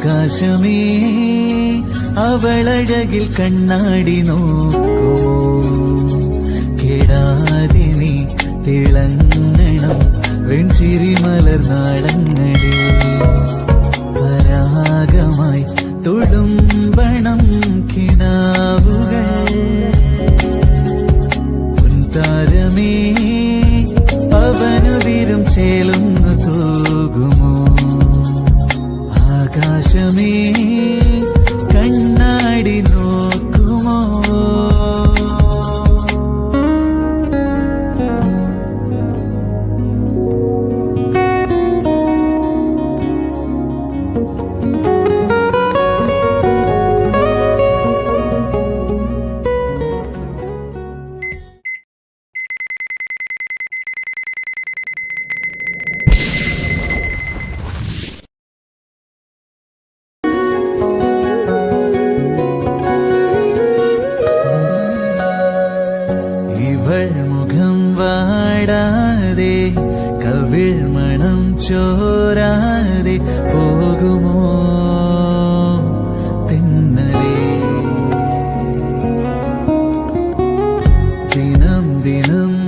ആകാശമേ അവളഴകിൽ കണ്ണാടി നോക്കുമോ കേടാതെ നീ തിളങ്ങണം വെൺചിരി മലർനാടങ്ങളിൽ പരാഗമായി തുളുമ്പണം ദിനം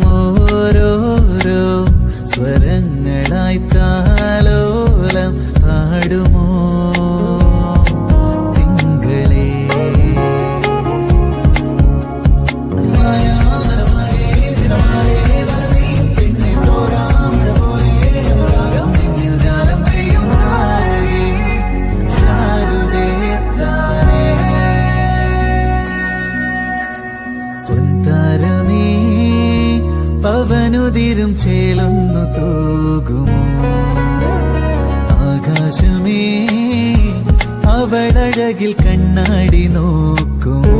പവനുതിരും ചേലൊന്നു തൂകുമോ? ആകാശമേ അവളഴകിൽ കണ്ണാടി നോക്കുമോ?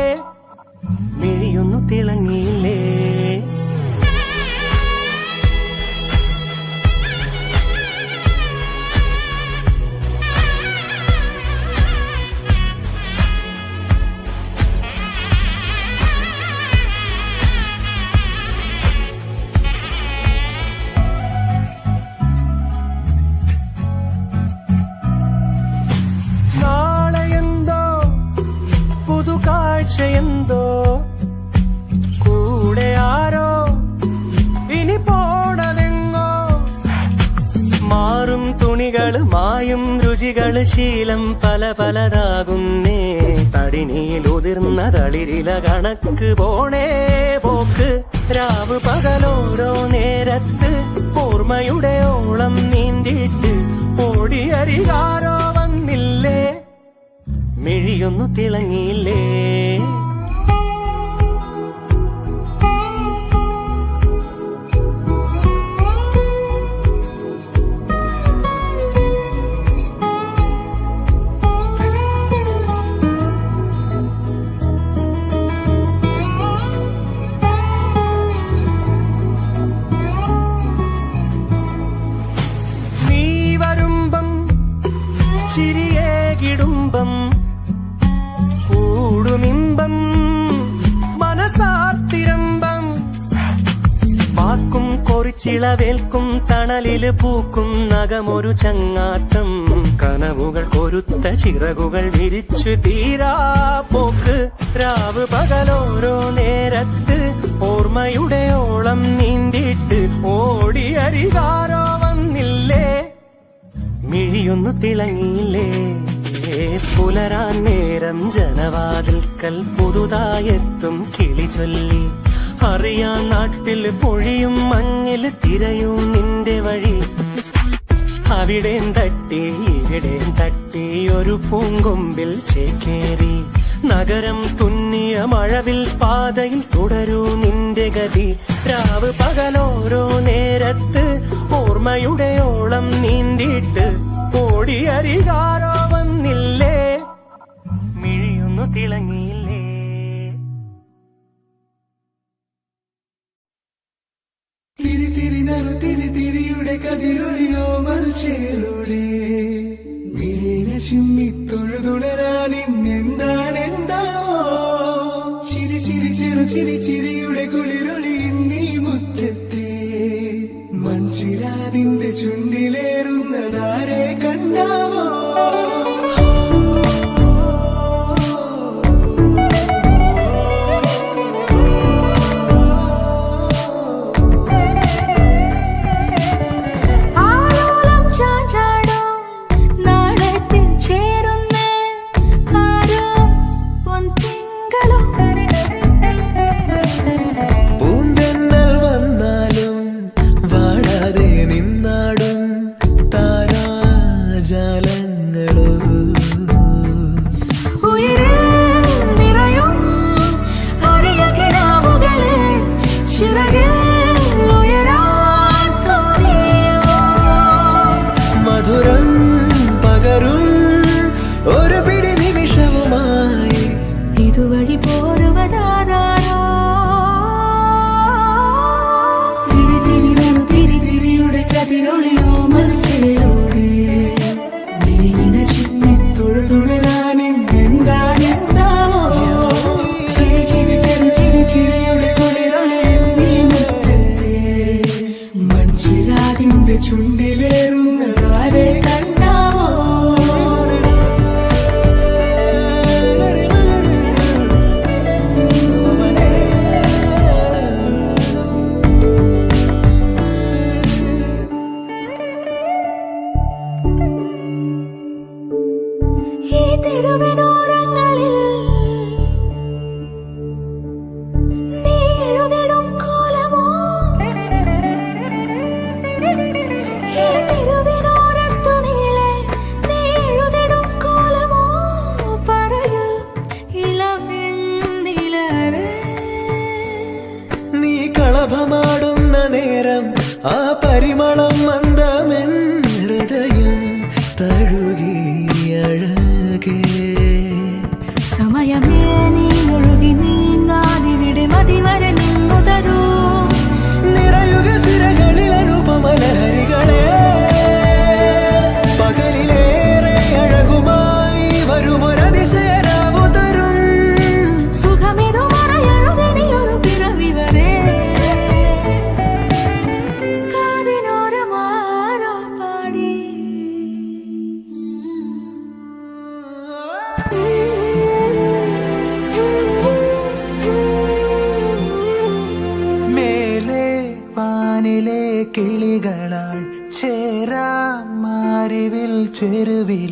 മിഴിയൊന്നു തിളങ്ങിയില്ലേ? കാഴ്ചയെന്തോ തുണികൾ മായും രുചികൾ ശീലം പല പലതാകുന്നേ. തടിനിയിൽ ഉതിർന്ന തളിരില കണക്ക് പോണേ പോക്ക്. രാവ് പകലോരോ നേരത്ത് ഓർമ്മയുടെ ഓളം നീന്തിയിട്ട് ഓടിയരികാരോ വന്നില്ലേ? മിഴിയൊന്നു തിളങ്ങിയില്ലേ? ചിളവേൽക്കും തണലിൽ പൂക്കും നഖമൊരു ചങ്ങാത്തം. കനവുകൾ കൊരുത്ത ചിറകുകൾ വിരിച്ചു തീരാ പോക്ക്. രാവ് പകലോരോ നേരത്ത് ഓർമ്മയുടെ ഓളം നീന്തിയിട്ട് ഓടിയരികാരോ വന്നില്ലേ? മിഴിയൊന്നു തിളങ്ങിയില്ലേ? പുലരാൻ നേരം ജനവാതിൽക്കൽ പുതുതായെത്തും കിളി ചൊല്ലി അറിയാൻ നാട്ടിൽ പൊഴിയും മഞ്ഞിൽ തിരയും നിന്റെ വഴി. അവിടേം തട്ടി ഇവിടേം തട്ടി ഒരു പൂങ്കൊമ്പിൽ ചേക്കേറി. നഗരം തുന്നിയ മഴവിൽ പാതയിൽ തുടരൂ നിന്റെ ഗതി. രാവ് പകലോരോ നേരത്ത് ഓർമ്മയുടെ ഓളം നീന്തിയിട്ട് ഓടിയരികാരോ വന്നില്ലേ? മിഴിയൊന്നു തിളങ്ങിയില്ലേ? നറു തിരി തിരിയുടെ കതിരൊളിയോ മൽച്ചേലൂടെ മിഴിനെ ചിമ്മി തൊഴുതുണരാൻ ഇന്നെന്താണ് എന്താവോ ചിരി ചിരി ചെറു ചിരി ചിരിയുടെ കുളിരൊളി പരിമളം മന്ദമെൻ ഹൃദയം തഴുകി അഴകേ. സമയമേ നീ ഒഴുകി നീങ്ങാതിവിടെ മതിവരെ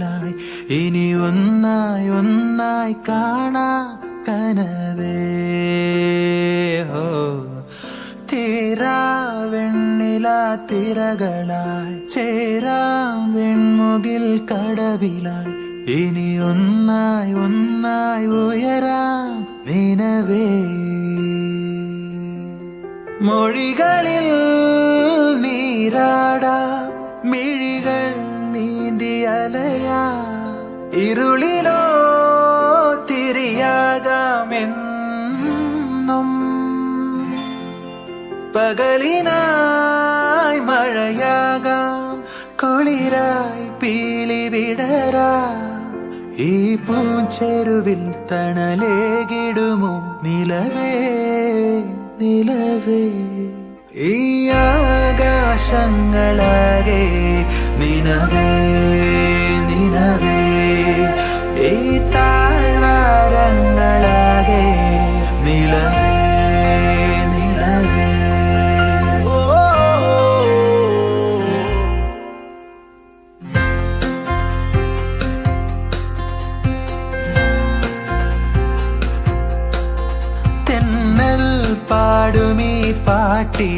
ചെരുവിലായി ഇനി ഒന്നായി ഒന്നായി കാണാ കനവേ. ഹോ. തീരാവെണ്ണില തിരകളായി. ചേരാം വെൺമുകിൽ കടവിലായി. ഇനി ഒന്നായി ഒന്നായി ഉയരാം നിനവേ മൊഴികളിൽ ഇരുളിലോ തിരിയാകാമെന്നും പകലിനായി മഴയാകാം കുളിരായി പീലി വിടരാ. ഈ പൂച്ചെരുവിൽ തണലേകിടുമോ? നിലവേ നിലവേ. ഈ ആകാശ ആകാശങ്ങളാകെ നിലവേ നിനവേ.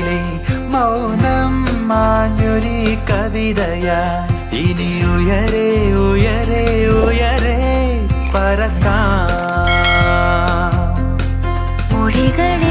മഴയിലെ മൗനം മാഞ്ഞൊരി കവിതയാ ഇനി ഉയരെ ഉയരെ ഉയരെ പരക്കാം മൊഴികളെ